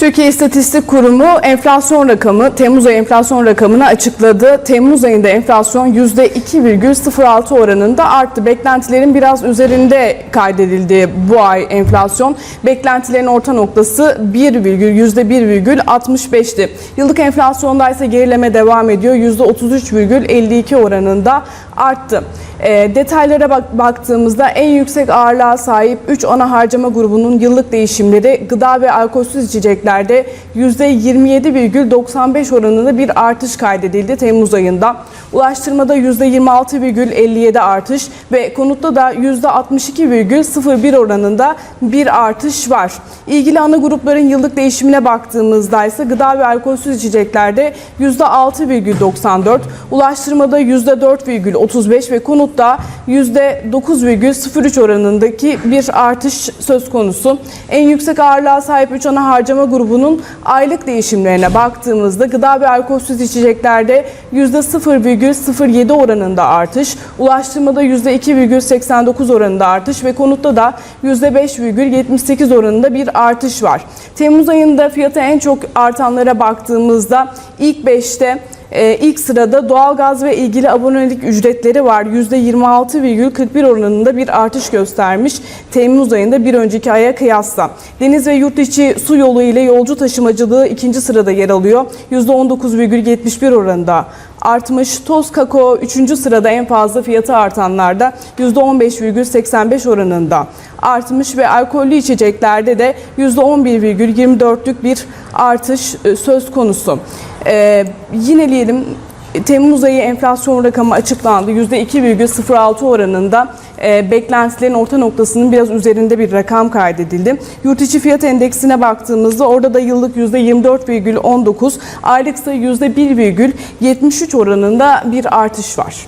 Türkiye İstatistik Kurumu enflasyon rakamı, Temmuz ayı enflasyon rakamını açıkladı. Temmuz ayında enflasyon %2,06 oranında arttı. Beklentilerin biraz üzerinde kaydedildi bu ay enflasyon. Beklentilerin orta noktası 1, %1,65'ti. Yıllık enflasyonda ise gerileme devam ediyor. %33,52 oranında arttı. E, detaylara bak, baktığımızda en yüksek ağırlığa sahip 3 ana harcama grubunun yıllık değişimleri gıda ve alkolsüz içeceklerde %27,95 oranında bir artış kaydedildi Temmuz ayında. Ulaştırmada %26,57 artış ve konutta da %62,01 oranında bir artış var. İlgili ana grupların yıllık değişimine baktığımızda ise gıda ve alkolsüz içeceklerde %6,94, ulaştırmada %4,35 ve konutta %9,03 oranındaki bir artış söz konusu. En yüksek ağırlığa sahip 3 ana harcama grubunun aylık değişimlerine baktığımızda gıda ve alkolsüz içeceklerde %0,07 oranında artış, ulaştırmada %2,89 oranında artış ve konutta da %5,78 oranında bir artış var. Temmuz ayında fiyatı en çok artanlara baktığımızda ilk 5'te ee, ilk sırada doğalgaz ve ilgili abonelik ücretleri var. %26,41 oranında bir artış göstermiş Temmuz ayında bir önceki aya kıyasla. Deniz ve yurt içi su yolu ile yolcu taşımacılığı ikinci sırada yer alıyor. %19,71 oranında artmış. Toz kakao 3. sırada en fazla fiyatı artanlarda %15,85 oranında artmış ve alkollü içeceklerde de %11,24'lük bir artış e, söz konusu. Ee, yineleyelim. Temmuz ayı enflasyon rakamı açıklandı. %2,06 oranında e, beklentilerin orta noktasının biraz üzerinde bir rakam kaydedildi. Yurt içi fiyat endeksine baktığımızda orada da yıllık %24,19, aylık ise %1,73 oranında bir artış var.